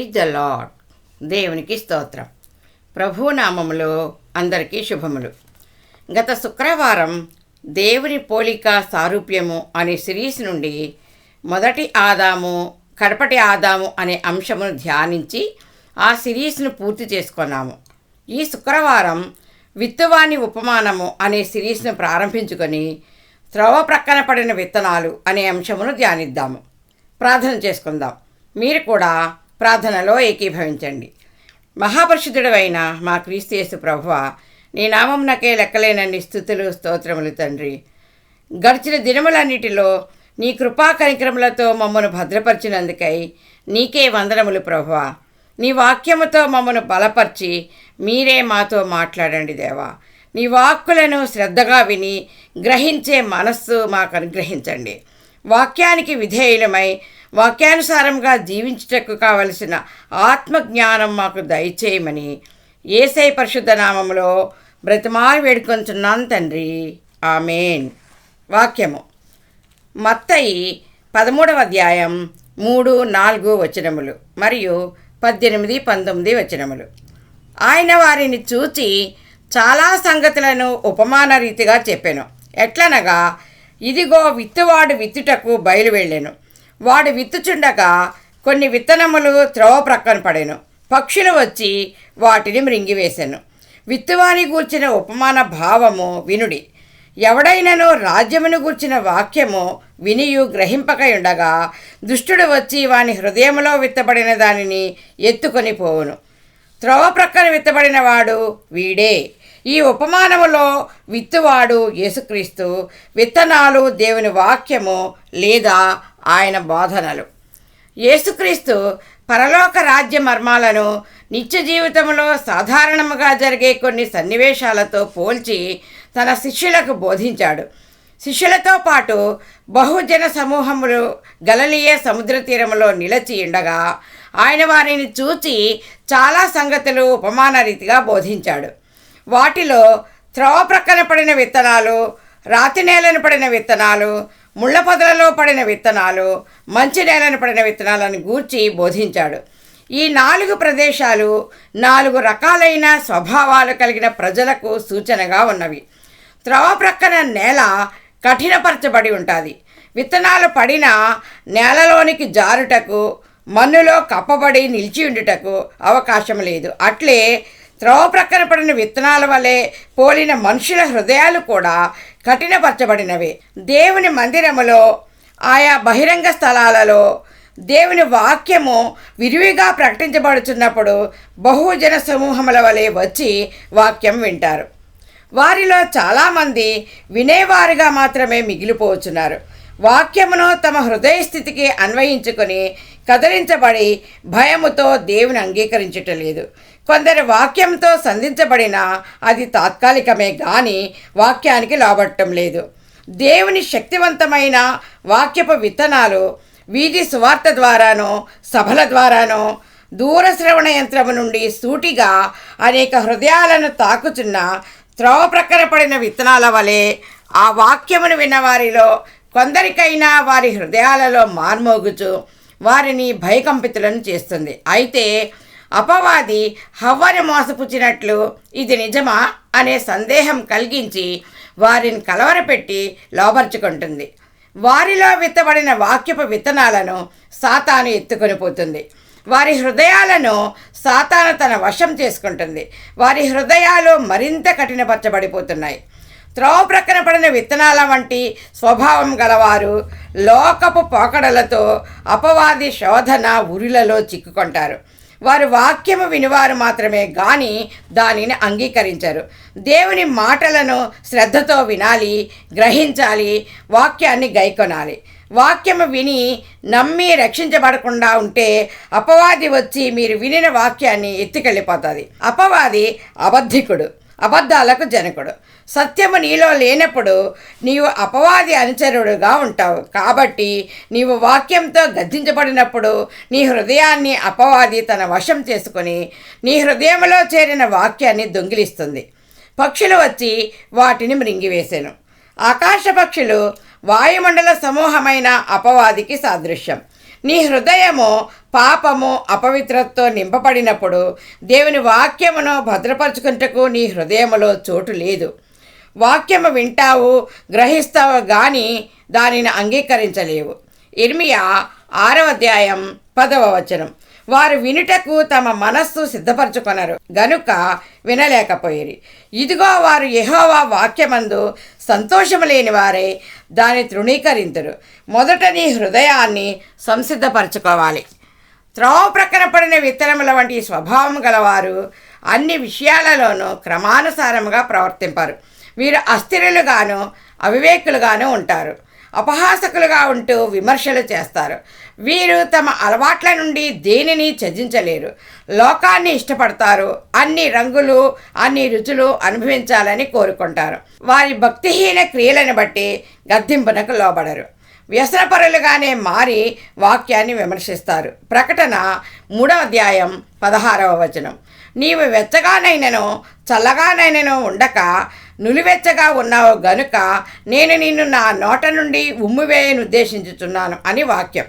Praise the lord దేవునికి స్తోత్రం. ప్రభునామములో అందరికీ శుభములు. గత శుక్రవారం దేవుని పోలిక సారూప్యము అనే సిరీస్ నుండి మొదటి ఆదాము కడపటి ఆదాము అనే అంశమును ధ్యానించి ఆ సిరీస్ను పూర్తి చేసుకున్నాము. ఈ శుక్రవారం విత్తవాణి ఉపమానము అనే సిరీస్ను ప్రారంభించుకొని త్రవ ప్రక్కన పడిన విత్తనాలు అనే అంశమును ధ్యానిద్దాము. ప్రార్థన చేసుకుందాం. మీరు కూడా ప్రార్థనలో ఏకీభవించండి. మహాపరిశుద్ధుడైన మా క్రీస్తు ప్రభువ నీ నామం నాకే లెక్కలేనన్ని స్థుతులు స్తోత్రములు తండ్రి. గడిచిన దినములన్నిటిలో నీ కృపా కనిక్రములతో మమ్మను భద్రపరిచినందుకై నీకే వందనములు ప్రభువ. నీ వాక్యముతో మమ్మను బలపరిచి మీరే మాతో మాట్లాడండి దేవా. నీ వాక్కులను శ్రద్ధగా విని గ్రహించే మనస్సు మాకు అనుగ్రహించండి. వాక్యానికి విధేయులమై వాక్యానుసారంగా జీవించుటకు కావలసిన ఆత్మజ్ఞానం మాకు దయచేయమని ఏసై పరిశుద్ధ నామములో బ్రతిమాలి వేడుకొంచున్నాను తండ్రి. ఆమెన్. వాక్యము. మత్తయి పదమూడవ అధ్యాయం మూడు నాలుగు వచనములు మరియు పద్దెనిమిది పంతొమ్మిది వచనములు. ఆయన వారిని చూచి చాలా సంగతులను ఉపమాన రీతిగా చెప్పాను. ఎట్లనగా ఇదిగో విత్తువాడు విత్తుటకు బయలు వెళ్ళాను వాడు విత్తుచుండగా కొన్ని విత్తనములు త్రోవ ప్రక్కన పడెను. పక్షులు వచ్చి వాటిని మృంగివేశాను విత్తువాని గూర్చిన ఉపమాన భావము వినుడి. ఎవడైనను రాజ్యమును గూర్చిన వాక్యము వినియు గ్రహింపకై ఉండగా దుష్టుడు వచ్చి వాని హృదయములో విత్తబడిన దానిని ఎత్తుకొని పోవును. త్రోవ ప్రక్కన విత్తబడిన వాడు వీడే. ఈ ఉపమానములో విత్తువాడు యేసుక్రీస్తు విత్తనాలు దేవుని వాక్యము లేదా ఆయన బోధనలు. యేసుక్రీస్తు పరలోక రాజ్య మర్మాలను నిత్య జీవితంలో సాధారణముగా జరిగే కొన్ని సన్నివేశాలతో పోల్చి తన శిష్యులకు బోధించాడు. శిష్యులతో పాటు బహుజన సమూహములు గలలియ సముద్ర తీరంలో నిలచి ఉండగా ఆయన వారిని చూచి చాలా సంగతులు ఉపమాన రీతిగా బోధించాడు. వాటిలో త్రవ ప్రక్కన పడిన విత్తనాలు రాతి నేలను పడిన విత్తనాలు ముళ్ళ పొదలలో పడిన విత్తనాలు మంచి నేలను పడిన విత్తనాలను గూర్చి బోధించాడు. ఈ నాలుగు ప్రదేశాలు నాలుగు రకాలైన స్వభావాలు కలిగిన ప్రజలకు సూచనగా ఉన్నవి. త్రవ ప్రక్కన నేల కఠినపరచబడి ఉంటుంది. విత్తనాలు పడిన నేలలోనికి జారుటకు మన్నులో కప్పబడి నిలిచి ఉండుటకు అవకాశం లేదు. అట్లే త్రోవ ప్రక్కన పడిన విత్తనాల వలె పోలిన మనుషుల హృదయాలు కూడా కఠినపరచబడినవి. దేవుని మందిరములో ఆయా బహిరంగ స్థలాలలో దేవుని వాక్యము విరివిగా ప్రకటించబడుచున్నప్పుడు బహుజన సమూహముల వలె వచ్చి వాక్యం వింటారు. వారిలో చాలామంది వినేవారుగా మాత్రమే మిగిలిపోచున్నారు. వాక్యమును తమ హృదయ స్థితికి అన్వయించుకొని కదిలించబడి భయముతో దేవుని అంగీకరించటం లేదు. కొందరి వాక్యంతో సంధించబడిన అది తాత్కాలికమే కానీ వాక్యానికి లాబట్టం లేదు. దేవుని శక్తివంతమైన వాక్యపు విత్తనాలు వీధి సువార్త ద్వారానో సభల ద్వారానో దూరశ్రవణ యంత్రము నుండి సూటిగా అనేక హృదయాలను తాకుచున్న త్రోవ ప్రక్కన పడిన విత్తనాల వలె ఆ వాక్యమును విన్నవారిలో కొందరికైనా వారి హృదయాలలో మార్మోగుచు వారిని భయకంపితులను చేస్తుంది. అయితే అపవాది హవ్వని మోసపుచ్చినట్లు ఇది నిజమా అనే సందేహం కలిగించి వారిని కలవరపెట్టి లోపరుచుకుంటుంది వారిలో విత్తబడిన వాక్యపు విత్తనాలను సాతాను ఎత్తుకొని పోతుంది. వారి హృదయాలను సాతాను తన వశం చేసుకుంటుంది. వారి హృదయాలు మరింత కఠినపరచబడిపోతున్నాయి. త్రోవ ప్రక్కన పడిన విత్తనాల వంటి స్వభావం గలవారు లోకపు పోకడలతో అపవాది శోధన ఉరిలలో చిక్కుకుంటారు. వారు వాక్యము వినివారు మాత్రమే గాని దానిని అంగీకరించరు. దేవుని మాటలను శ్రద్ధతో వినాలి గ్రహించాలి వాక్యాన్ని గైకొనాలి. వాక్యము విని నమ్మి రక్షించబడకుండా ఉంటే అపవాది వచ్చి మీరు వినిన వాక్యాన్ని ఎత్తుకెళ్ళిపోతుంది. అపవాది అబద్ధికుడు. అబద్ధాలకు జనకుడు. సత్యము నీలో లేనప్పుడు నీవు అపవాది అనుచరుడుగా ఉంటావు. కాబట్టి నీవు వాక్యంతో గద్దించబడినప్పుడు నీ హృదయాన్ని అపవాది తన వశం చేసుకొని నీ హృదయంలో చేరిన వాక్యాన్ని దొంగిలిస్తుంది. పక్షులు వచ్చి వాటిని మృంగివేశాను ఆకాశ పక్షులు వాయుమండల సమూహమైన అపవాదికి సాదృశ్యం. నీ హృదయము పాపము అపవిత్రతతో నింపబడినప్పుడు దేవుని వాక్యమును భద్రపరచుకుంటకు నీ హృదయములో చోటు లేదు. వాక్యము వింటావు గ్రహిస్తావు కానీ దానిని అంగీకరించలేవు. ఇర్మియా ఆరవ అధ్యాయం పదవ వచనం. వారు వినుటకు తమ మనస్సు సిద్ధపరచుకొనరు. గనుక వినలేకపోయిరి. ఇదిగో వారు యహోవా వాక్యమందు సంతోషము లేని వారే దాన్ని తృణీకరింతురు. మొదట నీ హృదయాన్ని సంసిద్ధపరచుకోవాలి. త్రోవ ప్రక్కన పడిన విత్తనముల వంటి స్వభావం గలవారు అన్ని విషయాలలోనూ క్రమానుసారముగా ప్రవర్తింపరు. వీరు అస్థిరులుగాను అవివేకులుగాను ఉంటారు. అపహాసకులుగా ఉంటూ విమర్శలు చేస్తారు. వీరు తమ అలవాట్ల నుండి దేనిని త్యజించలేరు. లోకాన్ని ఇష్టపడతారు. అన్ని రంగులు అన్ని రుచులు అనుభవించాలని కోరుకుంటారు. వారి భక్తిహీన క్రియలను బట్టి గద్దింపునకు లోబడరు. వ్యసనపరులుగానే మారి వాక్యాన్ని విమర్శిస్తారు. ప్రకటన మూడవ అధ్యాయం పదహారవ వచనం. నీవు వెచ్చగానైనను చల్లగానైనను ఉండక నులివెచ్చగా ఉన్నావు గనుక నేను నిన్ను నా నోట నుండి ఉమ్మివేయను ఉద్దేశించుచున్నాను అని వాక్యం.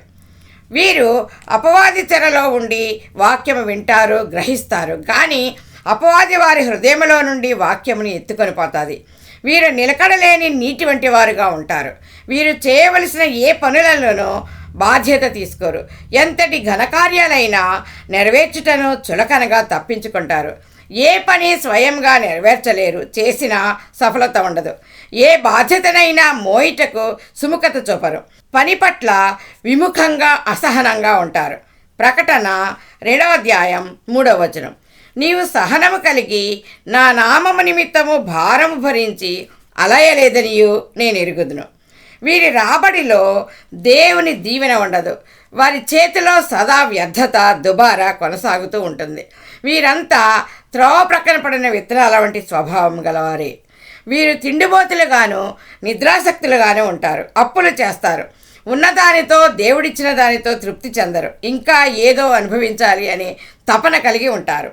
వీరు అపవాది తెరలో ఉండి వాక్యం వింటారు గ్రహిస్తారు. కానీ అపవాది వారి హృదయంలో నుండి వాక్యముని ఎత్తుకొని పోతుంది. వీరు నిలకడలేని నీటి వంటి వారుగా ఉంటారు. వీరు చేయవలసిన ఏ పనులలోనూ బాధ్యత తీసుకోరు. ఎంతటి ఘనకార్యాలైనా నెరవేర్చుటను చులకనగా తప్పించుకుంటారు. ఏ పని స్వయంగా నెరవేర్చలేరు చేసిన సఫలత ఉండదు. ఏ బాధ్యతనైనా మోయిటకు సుముఖత చూపరు. పని పట్ల విముఖంగా అసహనంగా ఉంటారు. ప్రకటన రెండవ అధ్యాయం మూడవ వచనం. నీవు సహనము కలిగి నా నామము నిమిత్తము భారము భరించి అలయలేదనియు నేను ఎరుగుదును. వీరి రాబడిలో దేవుని దీవెన ఉండదు. వారి చేతిలో సదా వ్యర్థత దుబారా కొనసాగుతూ ఉంటుంది. వీరంతా త్రోవ ప్రక్కన పడిన విత్తనాల వంటి స్వభావం గలవారే. వీరు తిండిబోతులుగాను నిద్రాసక్తులుగాను ఉంటారు. అప్పులు చేస్తారు. ఉన్నదానితో దేవుడిచ్చిన దానితో తృప్తి చెందరు. ఇంకా ఏదో అనుభవించాలి అనే తపన కలిగి ఉంటారు.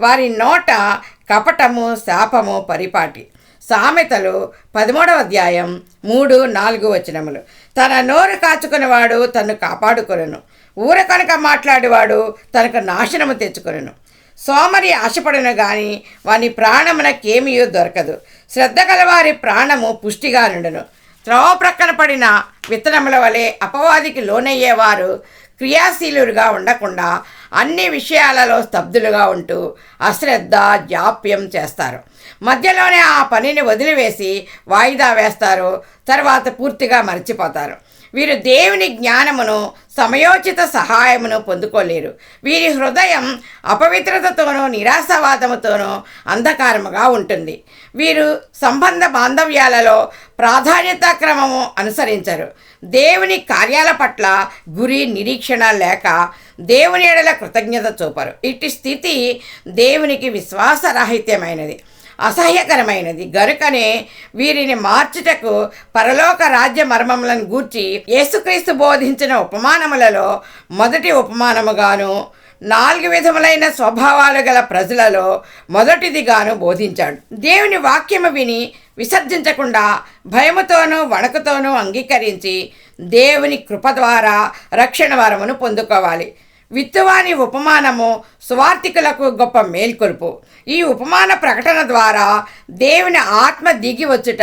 వారి నోట కపటము శాపము పరిపాటి. సామెతలు పదమూడవ అధ్యాయం మూడు నాలుగు వచనములు. తన నోరు కాచుకునేవాడు తను కాపాడుకొనను. ఊర కనుక మాట్లాడేవాడు తనకు నాశనము తెచ్చుకొనను. సోమరి ఆశపడను గాని వాని ప్రాణమునకేమీయూ దొరకదు. శ్రద్ధ గలవారి ప్రాణము పుష్టిగా నుండును త్రవ ప్రక్కన పడిన విత్తనముల వలె అపవాదికి లోనయ్యేవారు క్రియాశీలుగా ఉండకుండా అన్ని విషయాలలో స్తబ్దులుగా ఉంటూ అశ్రద్ధ జాప్యం చేస్తారు. మధ్యలోనే ఆ పనిని వదిలివేసి వాయిదా వేస్తారు. తర్వాత పూర్తిగా మర్చిపోతారు. వీరు దేవుని జ్ఞానమును సమయోచిత సహాయమును పొందుకోలేరు. వీరి హృదయం అపవిత్రతతోనూ నిరాశావాదముతోనూ అంధకారముగా ఉంటుంది. వీరు సంబంధ బాంధవ్యాలలో ప్రాధాన్యత క్రమము అనుసరించరు. దేవుని కార్యాల పట్ల గురి నిరీక్షణ లేక దేవుని ఎడల కృతజ్ఞత చూపరు. ఇట్టి స్థితి దేవునికి విశ్వాసరాహిత్యమైనది. అసహ్యకరమైనది. గనుకనే వీరిని మార్చుటకు పరలోక రాజ్య మర్మములను గూర్చి యేసుక్రీస్తు బోధించిన ఉపమానములలో మొదటి ఉపమానముగాను నాలుగు విధములైన స్వభావాలు గల ప్రజలలో మొదటిదిగాను బోధించాడు. దేవుని వాక్యము విని విసర్జించకుండా భయముతోనూ వణకుతోనూ అంగీకరించి దేవుని కృప ద్వారా రక్షణ వరమును పొందుకోవాలి. విత్తువాని ఉపమానము స్వార్థికులకు గొప్ప మేల్కొలుపు. ఈ ఉపమాన ప్రకటన ద్వారా దేవుని ఆత్మ దిగి వచ్చుట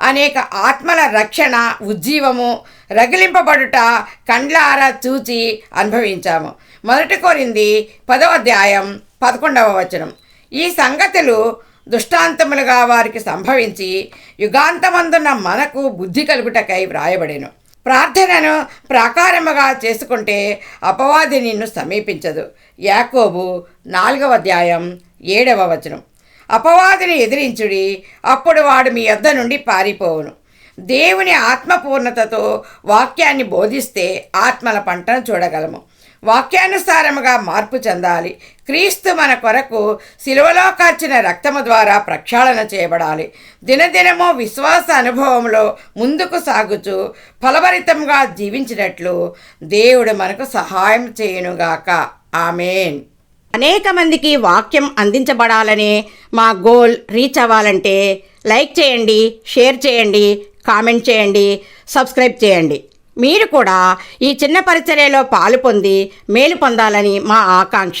అనేక ఆత్మల రక్షణ ఉజ్జీవము రగిలింపబడుట కండ్లారా చూచి అనుభవించాము. మొదటి కోరింది పదవ అధ్యాయం పదకొండవ వచనం. ఈ సంగతులు దుష్టాంతములుగా వారికి సంభవించి యుగాంతమందున్న మనకు బుద్ధి కలుగుటకై వ్రాయబడెను. ప్రార్థనను ప్రాకారముగా చేసుకుంటే అపవాది నిన్ను సమీపించదు. యాకోబు నాలుగవ అధ్యాయం ఏడవ వచనం. అపవాదిని ఎదిరించుడి అప్పుడు వాడు మీ యొద్ద నుండి పారిపోవును. దేవుని ఆత్మపూర్ణతతో వాక్యాన్ని బోధిస్తే ఆత్మల పంటను చూడగలము. వాక్యానుసారముగా మార్పు చెందాలి. క్రీస్తు మన కొరకు సిలువలో కార్చిన రక్తము ద్వారా ప్రక్షాళన చేయబడాలి. దినదినము విశ్వాస అనుభవంలో ముందుకు సాగుచు ఫలభరితంగా జీవించినట్లు దేవుడు మనకు సహాయం చేయనుగాక. ఆమెన్. అనేక మందికి వాక్యం అందించబడాలనే మా గోల్ రీచ్ అవ్వాలంటే లైక్ చేయండి షేర్ చేయండి కామెంట్ చేయండి సబ్స్క్రైబ్ చేయండి. మీరు కూడా ఈ చిన్న పరిచర్యలో పాలు పొంది మేలు పొందాలని మా ఆకాంక్ష.